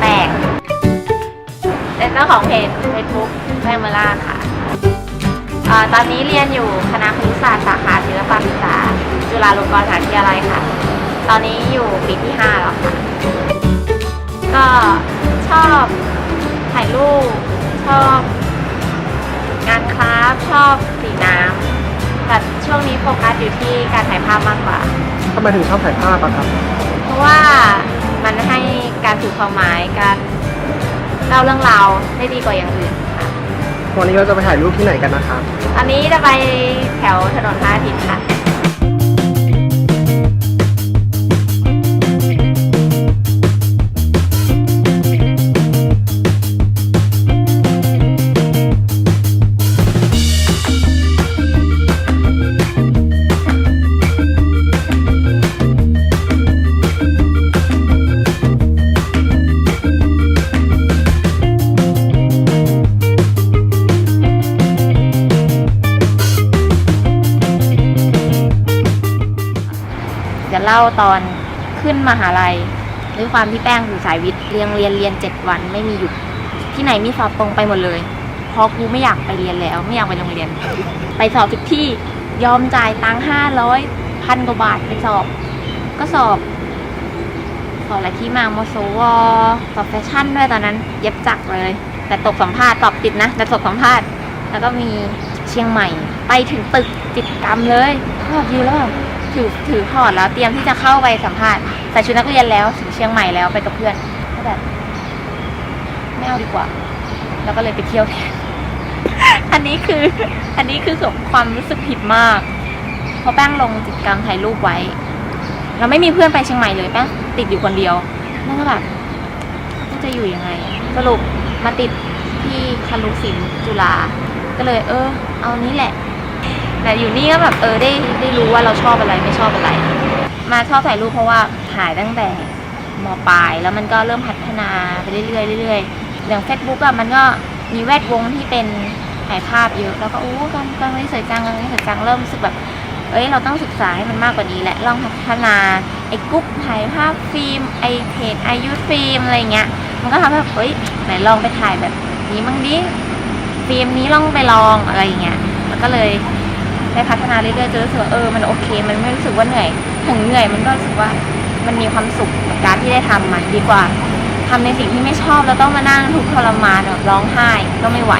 แป้งเป็นเจ้าของเพจ Facebook แป้งมล่าค่ะเอ่อตอนนี้เรียนอยู่คณะครุศาสตร์สาขาศิลปศึกษา จุฬาลงกรณ์มหาวิทยาลัยค่ะ ตอนนี้อยู่ปีที่ 5 แล้วค่ะ ก็ชอบถ่ายรูปชอบ งานคราฟชอบสีน้ำแต่ช่วงนี้โฟกัสอยู่ที่การถ่ายภาพมากกว่า ทำไมถึงชอบถ่ายภาพอะครับ ว่ามันให้การสื่อความหมายการเล่าเรื่องราวได้ดีกว่าอย่างอื่นค่ะ วันนี้เราจะไปถ่ายรูปที่ไหนกันนะครับ ตอนนี้จะไปแถวถนนพระอาทิตย์ค่ะ เล่าตอนขึ้นมหาลัยด้วยความที่แป้งอยู่สายวิทย์เรียนเรียนเรียนเจ็ดวันไม่มีหยุดที่ไหนมีสอบตรงไปหมดเลยเพราะกูไม่อยากไปเรียนแล้วไม่อยากไปโรงเรียน ไปสอบทุกที่ยอมจ่ายตังค์ห้าร้อยพันกว่าบาทไปสอบ ก็สอบ สอบอะไรที่มามโซวสอบแฟชั่นด้วยตอนนั้น เย็บจักรเลย แต่ตกสัมภาษณ์สอบติดนะแต่ตกสัมภาษณ์ แล้วก็มีเชียงใหม่ ไปถึงตึกจิตกรรมเลยแบบยืนแล้ว ถือถือพอร์ตแล้วเตรียมที่จะเข้าไปสัมภาษณ์ใส่ชุดนักเรียนแล้วถึงเชียงใหม่แล้วไปกับเพื่อนก็แบบไม่เอาดีกว่า แล้วก็เลยไปเที่ยวแทนอันนี้คือ อันนี้คือความรู้สึกผิดมาก เพราะแป้งลงกิจกรรมถ่ายรูปไว้ เราไม่มีเพื่อนไปเชียงใหม่เลยแป้งติดอยู่คนเดียวนั่นก็แบบจะอยู่ยังไง สรุปมาติดที่คารุศิลป์จุฬาก็เลย เออ เอานี้แหละ แต่อยู่นี่ก็แบบเออได้ได้รู้ว่าเราชอบอะไรไม่ชอบอะไร มาชอบถ่ายรูปเพราะว่าถ่ายตั้งแต่มปลายแล้วมันก็เริ่มพัฒนาไปเรื่อยๆเรื่อยๆอย่างเฟซบุ๊กอะมันก็มีแวดวงที่เป็นถ่ายภาพเยอะแล้วก็โอ้กันกันไม่สวยจังกันไม่สวยจังเริ่มรู้สึกแบบเอ้ยเราต้องศึกษาให้มันมากกว่านี้แหละลองพัฒนาไอ้กรุ๊ปถ่ายภาพฟิล์มไอ้เพจไอยูฟิล์มอะไรเงี้ย มันก็ทำให้แบบเฮ้ยไหนลองไปถ่ายแบบนี้มั่งดิฟิล์มนี้ลองไปลองอะไรเงี้ยแล้วก็เลย ได้พัฒนาเรื่อยๆจนรู้สึกว่าเออมันโอเค มันไม่รู้สึกว่าเหนื่อยถึงเหนื่อยมันก็รู้สึกว่ามันมีความสุขกับการที่ได้ทำมันดีกว่าทำในสิ่งที่ไม่ชอบแล้วต้องมานั่งทุกข์ทรมานแบบร้องไห้ก็ไม่ไหว